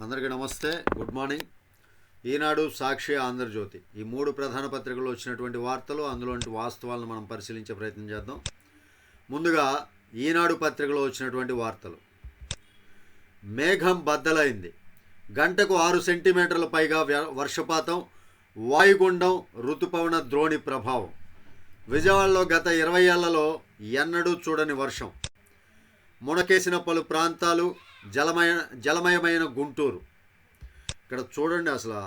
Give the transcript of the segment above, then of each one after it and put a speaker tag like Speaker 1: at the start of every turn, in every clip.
Speaker 1: అందరికీ నమస్తే good morning. Eenadu Sakshi Andhra Jyothi. ఈ మూడు ప్రధాన పత్రికల్లో వచ్చినటువంటి వార్తలు అందులోని వాస్తవాలను మనం పరిశీలించే ప్రయత్నం చేద్దాం. ముందుగా ఈనాడు పత్రికలో వచ్చినటువంటి వార్తలు. మేఘం బద్దలైంది. గంటకు ఆరు సెంటీమీటర్ల పైగా వర్షపాతం వాయుగుండం ఋతుపవన ద్రోణి ప్రభావం. విజయవాడలో గత ఇరవై ఏళ్ళలో ఎన్నడూ చూడని వర్షం. మునకేసిన పలు ప్రాంతాలు జలమయ జలమయమైన గుంటూరు. ఇక్కడ చూడండి అసలు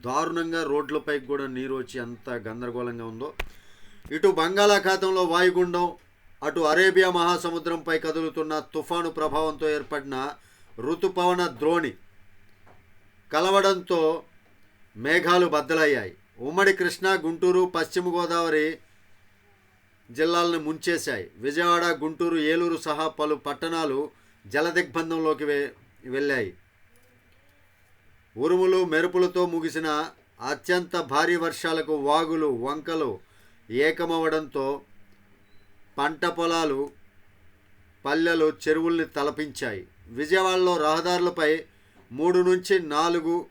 Speaker 1: దారుణంగా రోడ్లపైకి కూడా నీరు వచ్చి ఎంత గందరగోళంగా ఉందో. ఇటు బంగాళాఖాతంలో వాయుగుండం అటు అరేబియా మహాసముద్రంపై కదులుతున్న తుఫాను ప్రభావంతో ఏర్పడిన ఋతుపవన ద్రోణి కలవడంతో మేఘాలు బద్దలయ్యాయి. ఉమ్మడి కృష్ణా గుంటూరు పశ్చిమ గోదావరి జిల్లాలను ముంచేశాయి. విజయవాడ గుంటూరు ఏలూరు సహా పలు పట్టణాలు జలదిగ్బంధంలోకి వె వెళ్ళాయి. ఉరుములు మెరుపులతో ముగిసిన అత్యంత భారీ వర్షాలకు వాగులు వంకలు ఏకమవడంతో పంట పొలాలు పల్లెలు చెరువుల్ని తలపించాయి. విజయవాడలో రహదారులపై మూడు నుంచి నాలుగు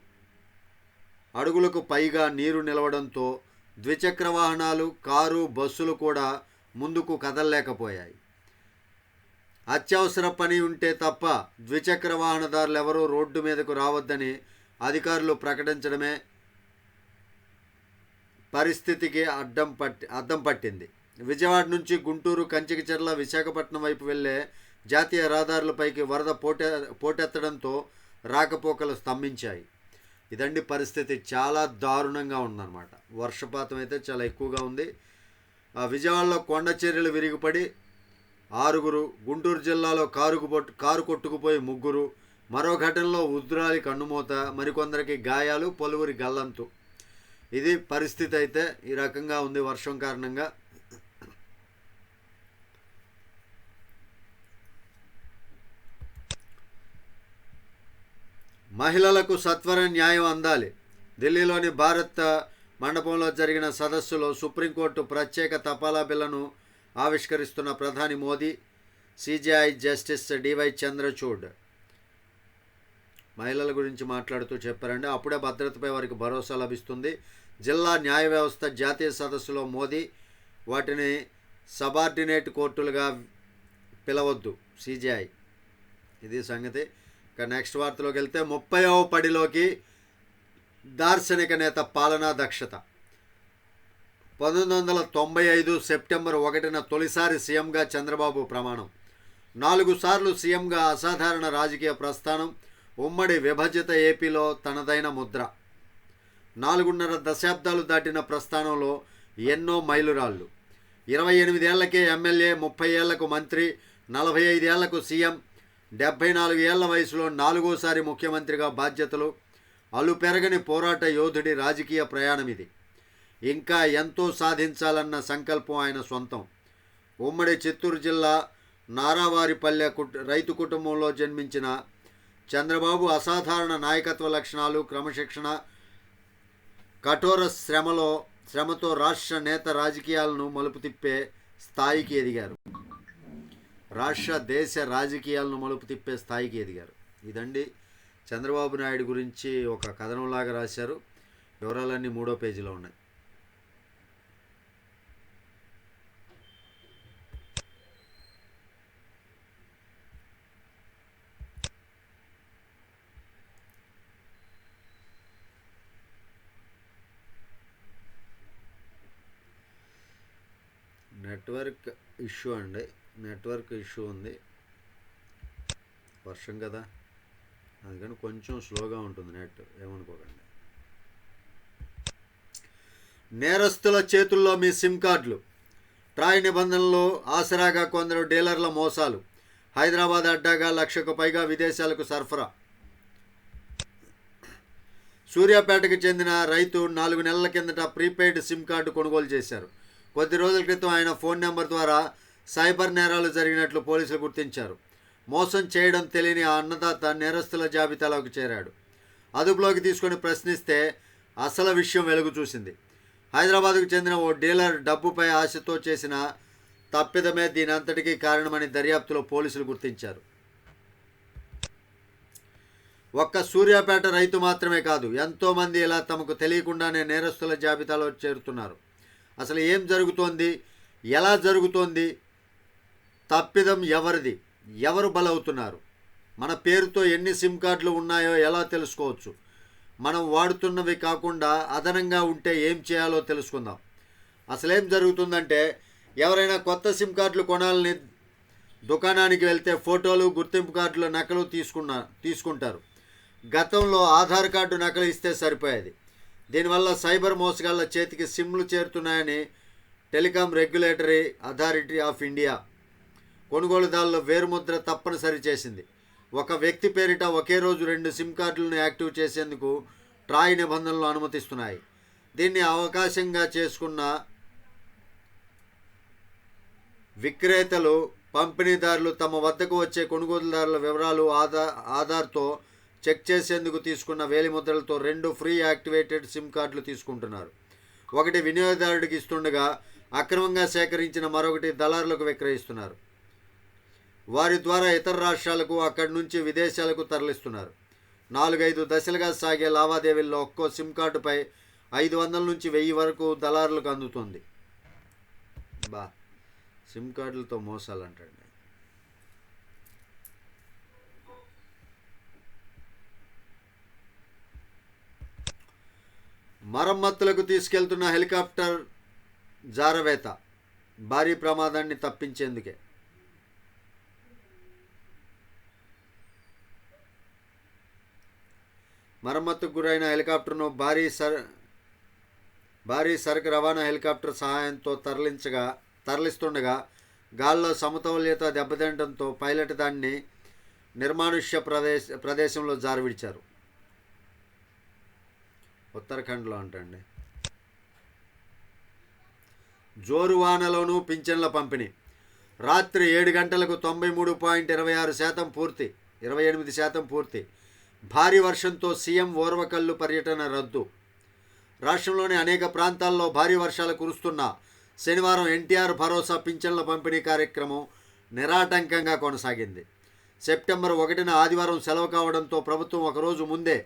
Speaker 1: అడుగులకు పైగా నీరు నిలవడంతో ద్విచక్ర వాహనాలు కారు బస్సులు కూడా ముందుకు కదలలేకపోయాయి. అత్యవసర పని ఉంటే తప్ప ద్విచక్ర వాహనదారులు ఎవరూ రోడ్డు మీదకు రావద్దని అధికారులు ప్రకటించడమే పరిస్థితికి అడ్డం పట్టి అద్దం పట్టింది. విజయవాడ నుంచి గుంటూరు కంచికచెర్ల విశాఖపట్నం వైపు వెళ్ళే జాతీయ రహదారులపైకి వరద పోటె పోటెత్తడంతో రాకపోకలు స్తంభించాయి. ఇదండి పరిస్థితి. చాలా దారుణంగా ఉందన్నమాట. వర్షపాతం అయితే చాలా ఎక్కువగా ఉంది. ఆ విజయవాడలో కొండ చర్యలు విరిగిపడి ఆరుగురు గుంటూరు జిల్లాలో కారుకు పొట్టు కారు కొట్టుకుపోయి ముగ్గురు. మరో ఘటనలో ఉద్రాలి కన్నుమూత మరికొందరికి గాయాలు పలువురి గల్లంతు. ఇది పరిస్థితి అయితే ఈ రకంగా ఉంది వర్షం కారణంగా. మహిళలకు సత్వర న్యాయం అందాలి. ఢిల్లీలోని భారత్ మండపంలో జరిగిన సదస్సులో సుప్రీంకోర్టు ప్రత్యేక తపాలా బిల్లను ఆవిష్కరిస్తున్న ప్రధాని Modi CJI justice D Y Chandrachud. మహిళల గురించి మాట్లాడుతూ చెప్పారండి. అప్పుడే భద్రతపై వారికి భరోసా లభిస్తుంది. జిల్లా న్యాయ వ్యవస్థ జాతీయ సదస్సులో మోదీ వాటిని సబార్డినేట్ కోర్టులుగా పిలవద్దు సిజేఐ. ఇది సంగతి. ఇక నెక్స్ట్ వార్తలోకి వెళ్తే ముప్పైవ పడిలోకి దార్శనిక నేత పాలనా దక్షత. పంతొమ్మిది వందల తొంభై ఐదు సెప్టెంబర్ ఒకటిన తొలిసారి సీఎంగా చంద్రబాబు ప్రమాణం. నాలుగు సార్లు సీఎంగా అసాధారణ రాజకీయ ప్రస్థానం ఉమ్మడి విభజిత ఏపీలో తనదైన ముద్ర. నాలుగున్నర దశాబ్దాలు దాటిన ప్రస్థానంలో ఎన్నో మైలురాళ్ళు. ఇరవై ఎనిమిదేళ్ళకే ఎమ్మెల్యే ముప్పై ఏళ్ళకు మంత్రి నలభై ఐదేళ్ళకు సీఎం డెబ్బై నాలుగు ఏళ్ళ వయసులో నాలుగోసారి ముఖ్యమంత్రిగా బాధ్యతలు అలుపెరగని పోరాట యోధుడి రాజకీయ ప్రయాణం ఇది. ఇంకా ఎంతో సాధించాలన్న సంకల్పం ఆయన సొంతం. ఉమ్మడి చిత్తూరు జిల్లా నారావారిపల్లె కుట్ రైతు కుటుంబంలో జన్మించిన చంద్రబాబు అసాధారణ నాయకత్వ లక్షణాలు క్రమశిక్షణ కఠోర శ్రమలో శ్రమతో రాష్ట్ర నేత రాజకీయాలను మలుపు తిప్పే స్థాయికి ఎదిగారు. రాష్ట్ర దేశ రాజకీయాలను మలుపు తిప్పే స్థాయికి ఎదిగారు. ఇదండి చంద్రబాబు నాయుడు గురించి ఒక కథనంలాగా రాశారు. వివరాలన్నీ మూడో పేజీలో ఉన్నాయి. నెట్వర్క్ ఇష్యూ అండి. నెట్వర్క్ ఇష్యూ ఉంది. వర్షం కదా. అందుకని కొంచెం స్లోగా ఉంటుంది నెట్. ఏమనుకోకండి. నేరస్తుల చేతుల్లో మీ సిమ్ కార్డులు. ట్రాయ్ నిబంధనలు ఆసరాగా కొందరు డీలర్ల మోసాలు. హైదరాబాద్ అడ్డాగా లక్షకు పైగా విదేశాలకు సరఫరా. సూర్యాపేటకు చెందిన రైతు నాలుగు నెలల కిందట ప్రీపెయిడ్ సిమ్ కార్డు కొనుగోలు చేశారు. కొద్ది రోజుల క్రితం ఆయన ఫోన్ నెంబర్ ద్వారా సైబర్ నేరాలు జరిగినట్లు పోలీసులు గుర్తించారు. మోసం చేయడం తెలియని ఆ అన్నదాత నేరస్తుల జాబితాలోకి చేరాడు. అదుపులోకి తీసుకొని ప్రశ్నిస్తే అసలు విషయం వెలుగు చూసింది. హైదరాబాద్కు చెందిన ఓ డీలర్ డబ్బుపై ఆశతో చేసిన తప్పిదమే దీని అంతటికీ కారణమని దర్యాప్తులో పోలీసులు గుర్తించారు. ఒక్క సూర్యాపేట రైతు మాత్రమే కాదు ఎంతోమంది ఇలా తమకు తెలియకుండానే నేరస్తుల జాబితాలో చేరుతున్నారు. అసలు ఏం జరుగుతోంది? ఎలా జరుగుతోంది? తప్పిదం ఎవరిది? ఎవరు బలవుతున్నారు? మన పేరుతో ఎన్ని సిమ్ కార్డులు ఉన్నాయో ఎలా తెలుసుకోవచ్చు? మనం వాడుతున్నవి కాకుండా అదనంగా ఉంటే ఏం చేయాలో తెలుసుకుందాం. అసలేం జరుగుతుందంటే ఎవరైనా కొత్త సిమ్ కార్డులు కొనాలని దుకాణానికి వెళ్తే ఫోటోలు గుర్తింపు కార్డుల నకలు తీసుకున్న తీసుకుంటారు. గతంలో ఆధార్ కార్డు నకలు ఇస్తే సరిపోయేది. దీనివల్ల సైబర్ మోసగాళ్ళ చేతికి సిమ్లు చేరుతున్నాయని telecom regulatory authority of India కొనుగోలుదారుల వేరుముద్ర తప్పనిసరి చేసింది. ఒక వ్యక్తి పేరిట ఒకే రోజు రెండు సిమ్ కార్డులను యాక్టివ్ చేసేందుకు ట్రాయ్ నిబంధనలు అనుమతిస్తున్నాయి. దీన్ని అవకాశంగా చేసుకున్న విక్రేతలు పంపిణీదారులు తమ వద్దకు వచ్చే కొనుగోలుదారుల వివరాలు ఆధార్ ఆధార్తో చెక్ చేసేందుకు తీసుకున్న వేలిముద్రలతో రెండు ఫ్రీ యాక్టివేటెడ్ సిమ్ కార్డులు తీసుకుంటున్నారు. ఒకటి వినియోగదారుడికి ఇస్తుండగా అక్రమంగా సేకరించిన మరొకటి దళారులకు విక్రయిస్తున్నారు. వారి ద్వారా ఇతర రాష్ట్రాలకు అక్కడి నుంచి విదేశాలకు తరలిస్తున్నారు. నాలుగైదు దశలుగా సాగే లావాదేవీల్లో ఒక్కో సిమ్ కార్డుపై ఐదు వందల నుంచి వెయ్యి వరకు దళారులకు అందుతుంది. బా సిమ్ కార్డులతో మోసాలంటాడు. మరమ్మతులకు తీసుకెళ్తున్న హెలికాప్టర్ జారవేత భారీ ప్రమాదాన్ని తప్పించేందుకే. మరమ్మతుకు గురైన హెలికాప్టర్ను భారీ సర్ భారీ సరుకు రవాణా హెలికాప్టర్ సహాయంతో తరలించగా తరలిస్తుండగా గాల్లో సమతౌల్యత దెబ్బతినడంతో పైలట్ దాన్ని నిర్మానుష్య ప్రదేశ ప్రదేశంలో జారవిడిచారు. ఉత్తరాఖండ్లో అంటండి. జోరు వానలోనూ పింఛన్ల పంపిణీ. రాత్రి ఏడు గంటలకు తొంభై మూడు పాయింట్ ఇరవై ఆరు శాతం పూర్తి ఇరవై ఎనిమిది శాతం పూర్తి. భారీ వర్షంతో సీఎం ఓర్వకల్లు పర్యటన రద్దు. రాష్ట్రంలోని అనేక ప్రాంతాల్లో భారీ వర్షాలు కురుస్తున్న శనివారం ఎన్టీఆర్ భరోసా పింఛన్ల పంపిణీ కార్యక్రమం నిరాటంకంగా కొనసాగింది. సెప్టెంబర్ ఒకటిన ఆదివారం సెలవు కావడంతో ప్రభుత్వం ఒకరోజు ముందే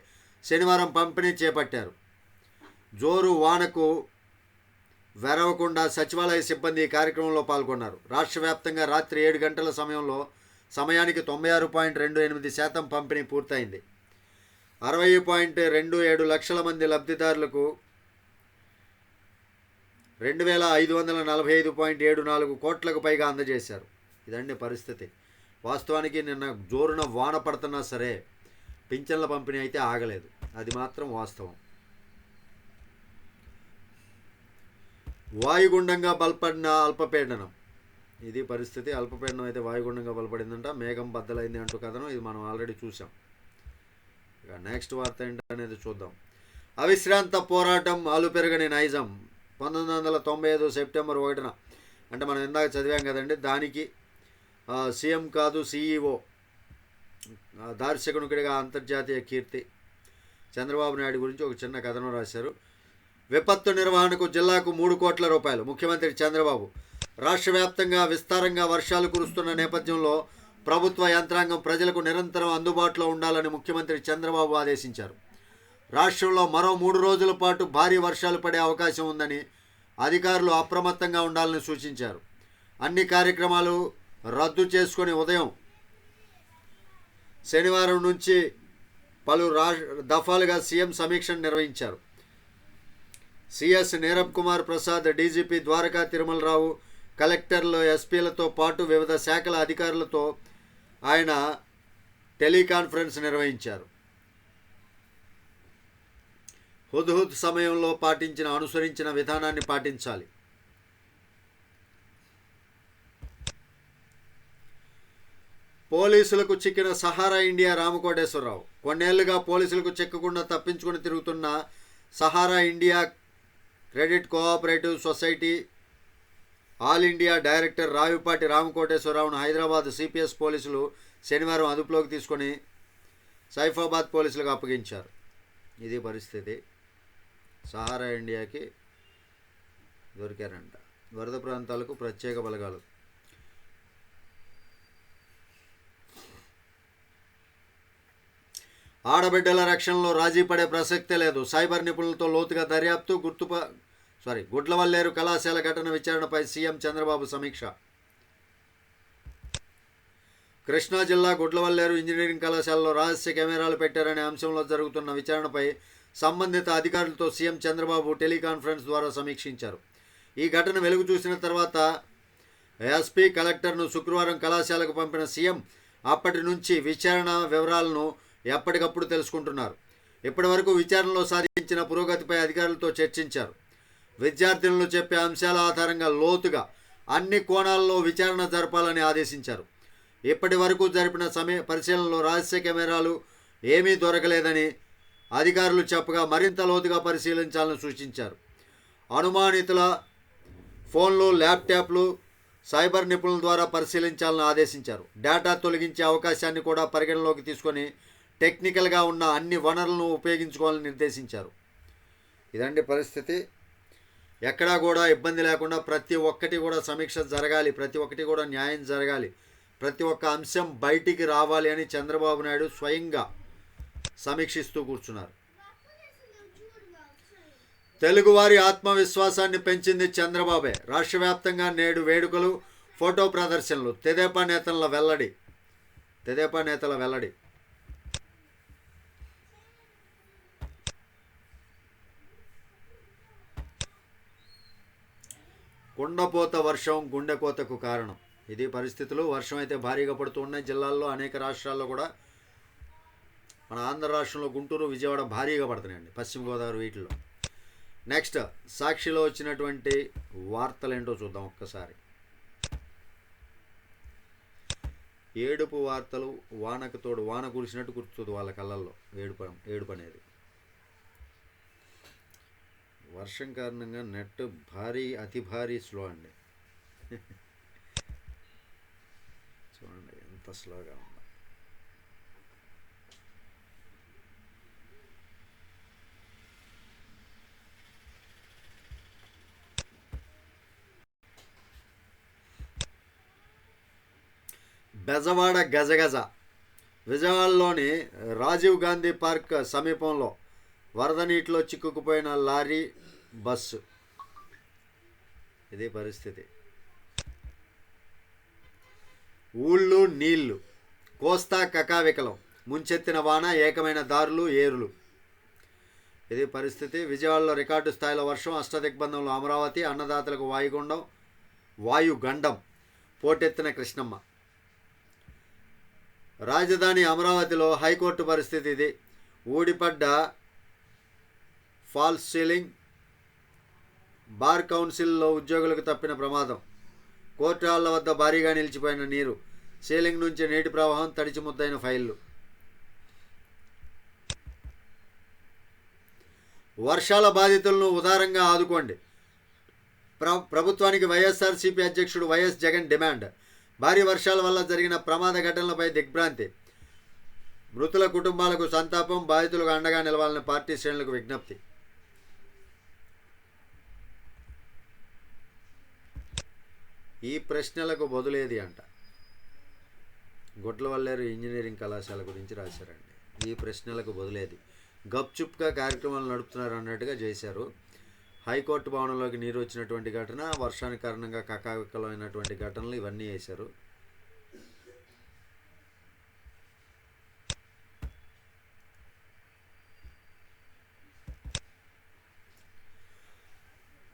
Speaker 1: శనివారం పంపిణీ చేపట్టారు. జోరు వానకు వెరవకుండా సచివాలయ సిబ్బంది ఈ కార్యక్రమంలో పాల్గొన్నారు. రాష్ట్ర వ్యాప్తంగా రాత్రి ఏడు గంటల సమయంలో సమయానికి తొంభై ఆరు పాయింట్ రెండు ఎనిమిది శాతం పంపిణీ పూర్తయింది. అరవై పాయింట్ రెండు ఏడు లక్షల మంది లబ్ధిదారులకు రెండు వేల ఐదు వందల నలభై ఐదు పాయింట్ ఏడు నాలుగు కోట్లకు పైగా అందజేశారు. ఇదండి పరిస్థితి. వాస్తవానికి నిన్న జోరున వాన పడుతున్నా సరే పింఛన్ల పంపిణీ అయితే ఆగలేదు. అది మాత్రం వాస్తవం. వాయుగుండంగా బలపడిన అల్పపీడనం. ఇది పరిస్థితి. అల్పపీడనం అయితే వాయుగుండంగా బలపడిందంట. మేఘం బద్దలైంది అంటూ కథనం ఇది మనం ఆల్రెడీ చూసాం ఇక నెక్స్ట్ వార్త ఏంటనేది చూద్దాం. అవిశ్రాంత పోరాటం ఆలు పెరగని నైజం. పంతొమ్మిది వందల తొంభై ఐదు సెప్టెంబర్ ఒకటిన అంటే మనం ఇందాక చదివాం కదండి దానికి సీఎం కాదు సీఈఓ దార్శకునికుడిగా అంతర్జాతీయ కీర్తి చంద్రబాబు నాయుడు గురించి ఒక చిన్న కథనం రాశారు. విపత్తు నిర్వహణకు జిల్లాకు మూడు కోట్ల రూపాయలు. ముఖ్యమంత్రి చంద్రబాబు రాష్ట్ర వ్యాప్తంగా విస్తారంగా వర్షాలు కురుస్తున్న నేపథ్యంలో ప్రభుత్వ యంత్రాంగం ప్రజలకు నిరంతరం అందుబాటులో ఉండాలని ముఖ్యమంత్రి చంద్రబాబు ఆదేశించారు. రాష్ట్రంలో మరో మూడు రోజుల పాటు భారీ వర్షాలు పడే అవకాశం ఉందని అధికారులు అప్రమత్తంగా ఉండాలని సూచించారు. అన్ని కార్యక్రమాలు రద్దు చేసుకుని ఉదయం శనివారం నుంచి పలు రా దఫాలుగా సీఎం సమీక్షను నిర్వహించారు. సిఎస్ నీరబ్ కుమార్ ప్రసాద్ డీజీపీ ద్వారకా తిరుమలరావు కలెక్టర్లు ఎస్పీలతో పాటు వివిధ శాఖల అధికారులతో ఆయన టెలికాన్ఫరెన్స్ నిర్వహించారు. హుద్హుద్ సమయంలో పాటించిన అనుసరించిన విధానాన్ని పాటించాలి. పోలీసులకు చిక్కిన సహారా ఇండియా రామకోటేశ్వరరావు. కొన్నేళ్ళుగా పోలీసులకు చిక్కకుండా తప్పించుకుని తిరుగుతున్న Sahara India credit cooperative society all India director Ravipati రామకోటేశ్వరరావును Hyderabad CPS పోలీసులు శనివారం అదుపులోకి తీసుకొని సైఫాబాద్ పోలీసులకు అప్పగించారు. ఇది పరిస్థితి. సహారా ఇండియాకి దొరికారంట. వరద ప్రాంతాలకు ప్రత్యేక బలగాలు. ఆడబిడ్డల రక్షణలో రాజీ పడే ప్రసక్తే లేదు. సైబర్ నిపుణులతో లోతుగా దర్యాప్తు గుర్తుప సారీ గుడ్లవల్లేరు కళాశాల ఘటన విచారణపై సీఎం చంద్రబాబు సమీక్ష. కృష్ణా జిల్లా గుడ్లవల్లేరు ఇంజనీరింగ్ కళాశాలలో రహస్య కెమెరాలు పెట్టారనే అంశంలో జరుగుతున్న విచారణపై సంబంధిత అధికారులతో సీఎం చంద్రబాబు టెలికాన్ఫరెన్స్ ద్వారా సమీక్షించారు. ఈ ఘటన వెలుగు చూసిన తర్వాత ఎస్పీ కలెక్టర్ను శుక్రవారం కళాశాలకు పంపిన సీఎం అప్పటి నుంచి విచారణ వివరాలను ఎప్పటికప్పుడు తెలుసుకుంటున్నారు. ఇప్పటివరకు విచారణలో సాధించిన పురోగతిపై అధికారులతో చర్చించారు. విద్యార్థినులు చెప్పే అంశాల ఆధారంగా లోతుగా అన్ని కోణాల్లో విచారణ జరపాలని ఆదేశించారు. ఇప్పటి వరకు జరిపిన సమయ పరిశీలనలో రహస్య కెమెరాలు ఏమీ దొరకలేదని అధికారులు చెప్పగా మరింత లోతుగా పరిశీలించాలని సూచించారు. అనుమానితుల ఫోన్లు ల్యాప్టాప్లు సైబర్ నిపుణుల ద్వారా పరిశీలించాలని ఆదేశించారు. డేటా తొలగించే అవకాశాన్ని కూడా పరిగణలోకి తీసుకొని టెక్నికల్గా ఉన్న అన్ని వనరులను ఉపయోగించుకోవాలని నిర్దేశించారు. ఇదండి పరిస్థితి. ఎక్కడా కూడా ఇబ్బంది లేకుండా ప్రతి ఒక్కటి కూడా సమీక్ష జరగాలి ప్రతి ఒక్కటి కూడా న్యాయం జరగాలి. ప్రతి ఒక్క అంశం బయటికి రావాలి అని చంద్రబాబు నాయుడు స్వయంగా సమీక్షిస్తూ కూర్చున్నారు. తెలుగువారి ఆత్మవిశ్వాసాన్ని పెంచింది చంద్రబాబే. రాష్ట్ర వ్యాప్తంగా నేడు వేడుకలు ఫోటో ప్రదర్శనలు తెదేపా నేతల వెల్లడి తెదేపా నేతల వెల్లడి. కుండపోత వర్షం గుండెకోతకు కారణం. ఇది పరిస్థితులు వర్షం అయితే భారీగా పడుతూ ఉన్నాయి. జిల్లాల్లో అనేక రాష్ట్రాల్లో కూడా మన ఆంధ్ర రాష్ట్రంలో గుంటూరు విజయవాడ భారీగా పడుతున్నాయండి పశ్చిమ గోదావరి వీటిలో నెక్స్ట్ సాక్షిలో వచ్చినటువంటి వార్తలు ఏంటో చూద్దాం ఒక్కసారి. ఏడుపు వార్తలు వానకు తోడు వాన కురిసినట్టు కురుస్తుంది వాళ్ళ కళ్ళల్లో ఏడుపు ఏడుపు అనేది. వర్షం కారణంగా నెట్ భారీ అతి భారీ స్లో అండి. చూడండి ఎంత స్లోగా ఉందో. బెజవాడ గజగజ విజయవాడలోని రాజీవ్ గాంధీ పార్క్ సమీపంలో వరద నీటిలో చిక్కుకుపోయిన లారీ బస్సు. ఇది పరిస్థితి. ఊళ్ళు నీళ్ళు కోస్తా కకావికలం ముంచెత్తిన వాన ఏకమైన దారులు ఏరులు. ఇది పరిస్థితి. విజయవాడలో రికార్డు స్థాయిలో వర్షం అష్టదిగ్బంధంలో అమరావతి అన్నదాతలకు వాయుగుండం వాయుగండం. పోటెత్తిన కృష్ణమ్మ. రాజధాని అమరావతిలో హైకోర్టు పరిస్థితి ఇది. ఊడిపడ్డ ఫాల్స్ సీలింగ్ బార్ కౌన్సిల్లో ఉద్యోగులకు తప్పిన ప్రమాదం. కోర్టు హాళ్ళ వద్ద భారీగా నిలిచిపోయిన నీరు సీలింగ్ నుంచి నీటి ప్రవాహం తడిచి ముద్దైన ఫైళ్ళు వర్షాల బాధితులను ఉదారంగా ఆదుకోండి. ప్ర ప్రభుత్వానికి వైఎస్ఆర్సీపీ అధ్యక్షుడు వైఎస్ జగన్ డిమాండ్. భారీ వర్షాల వల్ల జరిగిన ప్రమాద ఘటనలపై దిగ్భ్రాంతి. మృతుల కుటుంబాలకు సంతాపం బాధితులకు అండగా నిలవాలని పార్టీ శ్రేణులకు విజ్ఞప్తి. ఈ ప్రశ్నలకు బదులేది అంట. గుట్లవల్లేరు ఇంజనీరింగ్ కళాశాల గురించి రాశారండి. ఈ ప్రశ్నలకు బదులేది. గప్చుప్గా కార్యక్రమాలు నడుపుతున్నారు అన్నట్టుగా చేశారు. హైకోర్టు భవనంలోకి నీరు వచ్చినటువంటి ఘటన వర్షానికి కారణంగా కకావికలమైనటువంటి ఘటనలు ఇవన్నీ వేశారు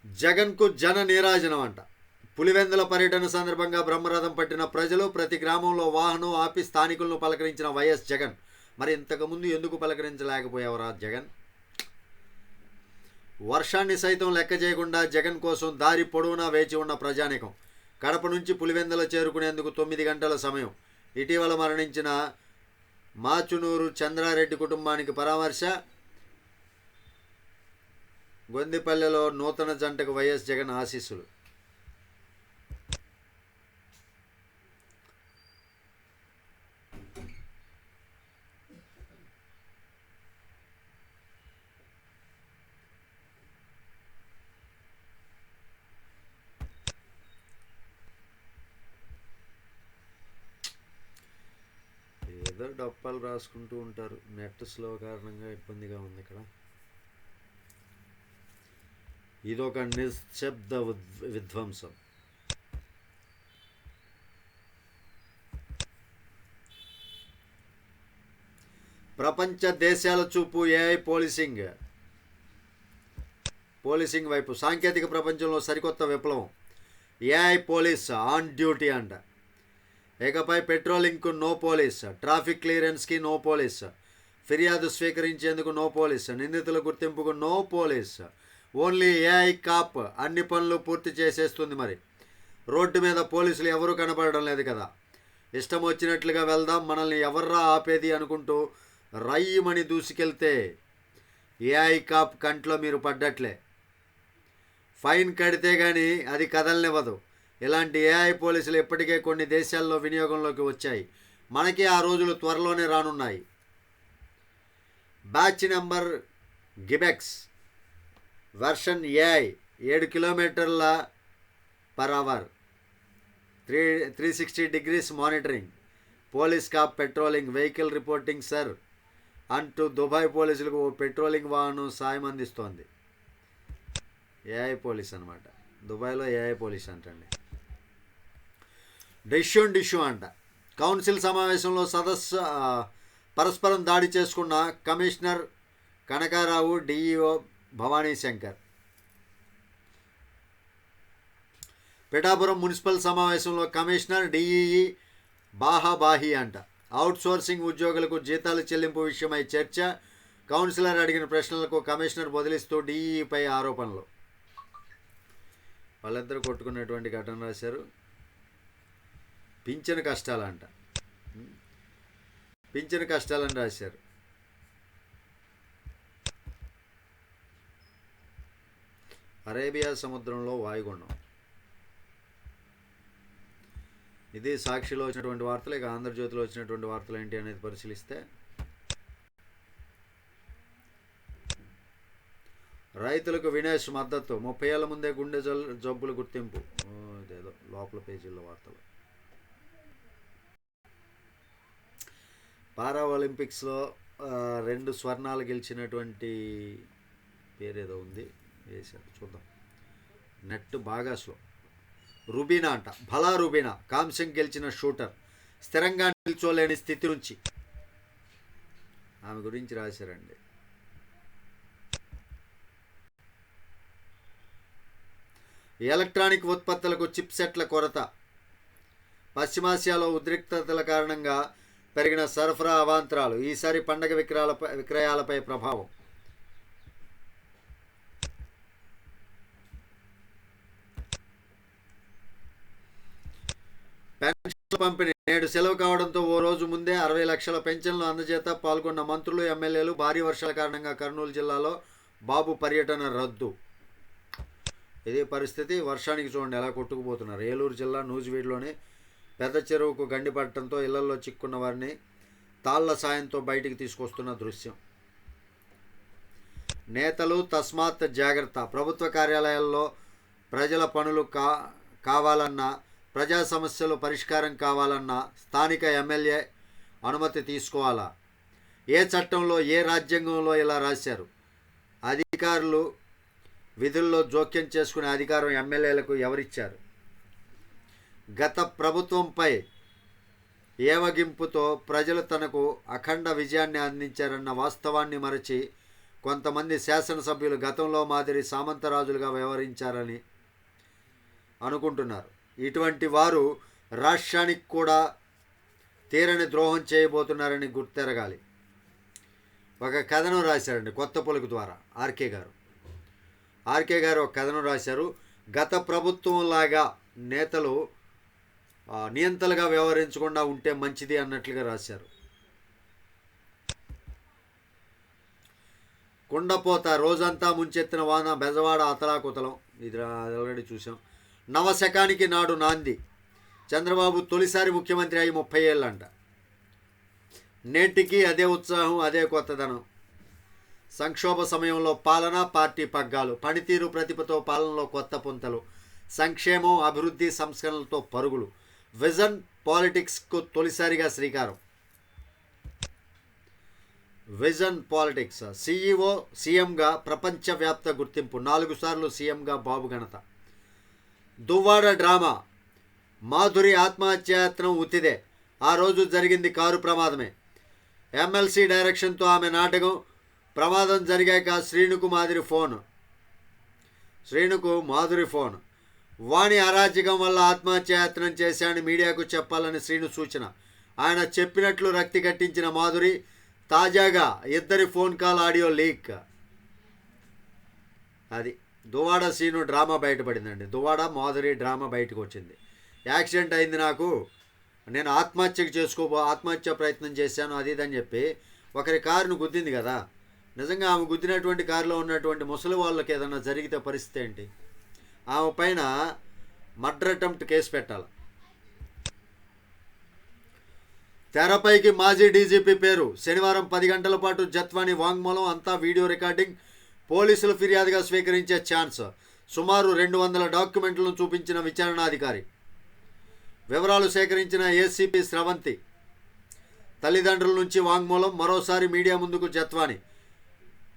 Speaker 1: జగన్కు జన నీరాజనం అంట. పులివెందుల పర్యటన సందర్భంగా బ్రహ్మరథం పట్టిన ప్రజలు ప్రతి గ్రామంలో వాహనం ఆపి స్థానికులను పలకరించిన వైఎస్ జగన్. మరి ఇంతకుముందు ఎందుకు పలకరించలేకపోయావరా జగన్? వర్షాన్ని సైతం లెక్క చేయకుండా జగన్ కోసం దారి పొడవునా వేచి ఉన్న ప్రజానికం. కడప నుంచి పులివెందుల చేరుకునేందుకు తొమ్మిది గంటల సమయం. ఇటీవల మరణించిన మాచునూరు చంద్రారెడ్డి కుటుంబానికి పరామర్శ. గొందిపల్లెలో నూతన జంటకు వైఎస్ జగన్ ఆశీస్సులు. ఏదో డప్పాలు రాసుకుంటూ ఉంటారు. నెట్ స్లో కారణంగా ఇబ్బందిగా ఉంది ఇక్కడ. ఇదొక నిశ్శబ్ద విధ్వంసం. ప్రపంచ దేశాల చూపు ఏఐ పోలీసింగ్. పోలీసింగ్ వైపు సాంకేతిక ప్రపంచంలో సరికొత్త విప్లవం. ఏఐ పోలీస్ ఆన్ డ్యూటీ అంట. ఇకపై పెట్రోలింగ్కు నో పోలీస్ ట్రాఫిక్ క్లియరెన్స్కి నో పోలీస్ ఫిర్యాదు స్వీకరించేందుకు నో పోలీస్ నిందితుల గుర్తింపుకు no police only AI cop అన్ని పనులు పూర్తి చేసేస్తుంది మరి. రోడ్డు మీద పోలీసులు ఎవరూ కనపడడం లేదు కదా. ఇష్టం వచ్చినట్లుగా వెళ్దాం మనల్ని ఎవర్రా ఆపేది అనుకుంటూ రయ్యమని దూసుకెళ్తే ఏఐ కాప్ కంట్లో మీరు పడ్డట్లే. ఫైన్ కడితే కానీ అది కదలనివ్వదు. ఇలాంటి ఏఐ పోలీసులు ఇప్పటికే కొన్ని దేశాల్లో వినియోగంలోకి వచ్చాయి. మనకి ఆ రోజులు త్వరలోనే రానున్నాయి. బ్యాచ్ నెంబర్ గిబెక్స్ వెర్షన్ ఏఐ ఏడు కిలోమీటర్ల per hour. Three three sixty degrees monitoring. Police cop patrolling vehicle reporting sir. అంటూ దుబాయ్ పోలీసులకు ఓ పెట్రోలింగ్ వాహనం సాయం అందిస్తోంది. ఏఐ పోలీస్ అనమాట దుబాయ్లో ఏఐ పోలీస్ అంటండి. డిష్యూన్ డిష్యూ అంట. కౌన్సిల్ సమావేశంలో సదస్సు పరస్పరం దాడి చేసుకున్న commissioner Kanakarao DEO Bhavani Shankar. Pithapuram municipal సమావేశంలో కమిషనర్ డిఈఈ బాహాబాహి అంట. అవుట్సోర్సింగ్ ఉద్యోగులకు జీతాల చెల్లింపు విషయమై చర్చ కౌన్సిలర్ అడిగిన ప్రశ్నలకు కమిషనర్ బదిలిస్తూ డిఈపై ఆరోపణలు. వాళ్ళిద్దరూ కొట్టుకున్నటువంటి ఘటన రాశారు. పింఛను కష్టాలంట. పింఛను కష్టాలని రాశారు. అరేబియా సముద్రంలో వాయుగుండం. ఇది సాక్షిలో వచ్చినటువంటి వార్తలు ఇక ఆంధ్రజ్యోతిలో వచ్చినటువంటి వార్తలు ఏంటి అనేది పరిశీలిస్తే రైతులకు వినేష్ మద్దతు ముప్పై ఏళ్ళ ముందే గుండె జల్ జబ్బుల గుర్తింపు. ఇదేదో లోపల పేజీల్లో వార్తలు. పారా ఒలింపిక్స్లో రెండు స్వర్ణాలు గెలిచినటువంటి పేరేదో ఉంది. వేశారు చూద్దాం. నెట్ బాగా స్లో. రుబీనా అంట. భలా రుబీనా. కాంస్యం గెలిచిన షూటర్. స్థిరంగా నిల్చోలేని స్థితి నుంచి. ఆమె గురించి రాశారండి. ఎలక్ట్రానిక్ ఉత్పత్తులకు చిప్ సెట్ల కొరత. పశ్చిమాసియాలో ఉద్రిక్తతల కారణంగా పెరిగిన సరఫరా అవాంతరాలు ఈసారి పండగ విక్రయాలపై విక్రయాలపై ప్రభావం. పెన్షన్ల పంపిణీ నేడు సెలవు కావడంతో ఓ రోజు ముందే అరవై లక్షల పెన్షన్లు అందజేత పాల్గొన్న మంత్రులు ఎమ్మెల్యేలు భారీ వర్షాల కారణంగా కర్నూలు జిల్లాలో బాబు పర్యటన రద్దు. ఇదే పరిస్థితి వర్షానికి చూడండి ఎలా కొట్టుకుపోతున్నారు. ఏలూరు జిల్లా నూజివీడులోని పెద్ద చెరువుకు గండి పట్టడంతో ఇళ్ళలో చిక్కున్న వారిని తాళ్ళ సాయంతో బయటికి తీసుకొస్తున్న దృశ్యం. నేతలు తస్మాత్ జాగ్రత్త. ప్రభుత్వ కార్యాలయాల్లో ప్రజల పనులు కా కావాలన్నా ప్రజా సమస్యలు పరిష్కారం కావాలన్నా స్థానిక ఎమ్మెల్యే అనుమతి తీసుకోవాలా? ఏ చట్టంలో ఏ రాజ్యాంగంలో ఇలా రాశారు? అధికారులు విధుల్లో జోక్యం చేసుకునే అధికారం ఎమ్మెల్యేలకు ఎవరిచ్చారు? గత ప్రభుత్వంపై ఏవగింపుతో ప్రజలు తనకు అఖండ విజయాన్ని అందించారన్న వాస్తవాన్ని మరచి కొంతమంది శాసనసభ్యులు గతంలో మాదిరి సామంతరాజులుగా వ్యవహరించారని అనుకుంటున్నారు. ఇటువంటి వారు రాష్ట్రానికి కూడా తీరని ద్రోహం చేయబోతున్నారని గుర్తెరగాలి. ఒక కథనం రాశారండి కొత్త పొలుకు ద్వారా ఆర్కే గారు. ఆర్కే గారు ఒక కథనం రాశారు. గత ప్రభుత్వం లాగా నేతలు నియంతలుగా వ్యవహరించకుండా ఉంటే మంచిది అన్నట్లుగా రాశారు. కుండపోత రోజంతా ముంచెత్తిన వాన బెజవాడ అతలాకుతలం. ఇది ఆల్రెడీ చూసాం నవశకానికి నాడు నాంది. చంద్రబాబు తొలిసారి ముఖ్యమంత్రి అయి ముప్పై ఏళ్ళంట. నేటికి అదే ఉత్సాహం అదే కొత్తదనం. సంక్షోభ సమయంలో పాలన పార్టీ పగ్గాలు. పనితీరు ప్రతిభతో పాలనలో కొత్త పుంతలు. సంక్షేమం అభివృద్ధి సంస్కరణలతో పరుగులు. విజన్ పాలిటిక్స్కు తొలిసారిగా శ్రీకారం. Vision politics. సీఈఓ సీఎంగా ప్రపంచవ్యాప్త గుర్తింపు. నాలుగు సార్లు సీఎంగా బాబు ఘనత. దువ్వాడ డ్రామా. మాధురి ఆత్మహత్యాయత్నం ఉత్తిదే ఆ రోజు జరిగింది కారు ప్రమాదమే. ఎమ్మెల్సీ డైరెక్షన్తో ఆమె నాటకం. ప్రమాదం జరిగాక శ్రీనుకు మాదిరి ఫోన్. శ్రీనుకు మాధురి ఫోన్. వాణి అరాచకం వల్ల ఆత్మహత్యాయత్నం చేశాడని మీడియాకు చెప్పాలని శ్రీను సూచన. ఆయన చెప్పినట్లు రక్తి కట్టించిన మాధురి తాజాగా ఇద్దరి ఫోన్ కాల్ ఆడియో లీక్. అది దువాడ సీను డ్రామా బయటపడిందండి. దువాడ మాధురి డ్రామా బయటకు వచ్చింది. యాక్సిడెంట్ అయింది నాకు. నేను ఆత్మహత్యకు చేసుకోబో ఆత్మహత్య ప్రయత్నం చేశాను అది ఇది అని చెప్పి ఒకరి కారును గుద్దింది కదా. నిజంగా ఆమె గుద్దినటువంటి కారులో ఉన్నటువంటి ముసలి వాళ్ళకి ఏదైనా జరిగితే పరిస్థితి ఏంటి? ఆమె పైన మర్డర్ అటెంప్ట్ కేసు పెట్టాలి. తెరపైకి మాజీ డీజీపీ పేరు. శనివారం పది గంటల పాటు జత్వాని వాంగ్మూలం అంతా వీడియో రికార్డింగ్ పోలీసులు ఫిర్యాదుగా స్వీకరించే ఛాన్స్. సుమారు రెండు వందల డాక్యుమెంట్లను చూపించిన విచారణాధికారి. వివరాలు సేకరించిన ఏసీపీ స్రవంతి. తల్లిదండ్రుల నుంచి వాంగ్మూలం మరోసారి మీడియా ముందుకు జత్వాని.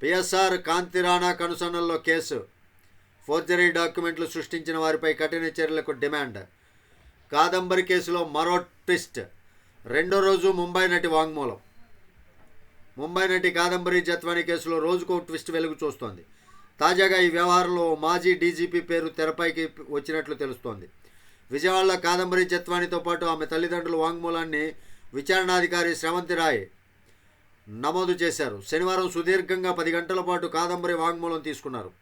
Speaker 1: పిఎస్ఆర్ కాంతిరాణా కనుసన్నల్లో కేసు. ఫోర్జరీ డాక్యుమెంట్లు సృష్టించిన వారిపై కఠిన చర్యలకు డిమాండ్. కాదంబరి కేసులో మరో ట్విస్ట్. రెండో రోజు ముంబై నటి వాంగ్మూలం. ముంబై నటి కాదంబరి జత్వాని కేసులో రోజుకో ట్విస్ట్ వెలుగు చూస్తోంది. తాజాగా ఈ వ్యవహారంలో మాజీ డీజీపీ పేరు తెరపైకి వచ్చినట్లు తెలుస్తోంది. విజయవాడలో కాదంబరి జత్వానితో పాటు ఆమె తల్లిదండ్రుల వాంగ్మూలాన్ని విచారణాధికారి శ్రవంతి రాయ్ నమోదు చేశారు. శనివారం సుదీర్ఘంగా పది గంటల పాటు కాదంబరి వాంగ్మూలం తీసుకున్నారు.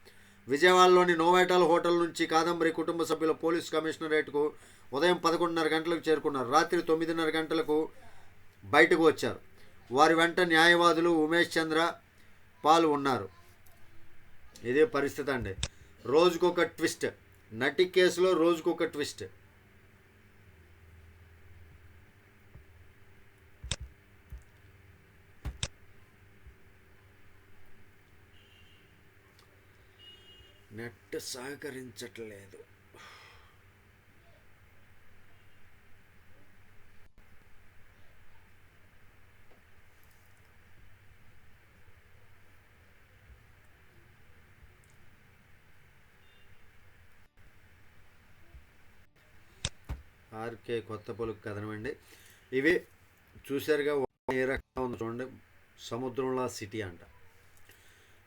Speaker 1: విజయవాడలోని నోవాటల్ హోటల్ నుంచి కాదంబరి కుటుంబ సభ్యుల పోలీస్ కమిషనరేట్కు ఉదయం పదకొండున్నర గంటలకు చేరుకున్నారు. రాత్రి తొమ్మిదిన్నర గంటలకు బయటకు వచ్చారు. వారి వెంట న్యాయవాదులు ఉమేష్ చంద్ర పాల్ ఉన్నారు. ఇదే పరిస్థితి అండి. రోజుకొక ట్విస్ట్. నటి కేసులో రోజుకొక ట్విస్ట్. నెట్ సహకరించట్లేదు. ఆర్కే కొత్త పలుకు కథనమండి ఇవి చూశారుగా ఏ రకంగా ఉంది చూడండి. సముద్రంలో సిటీ అంట.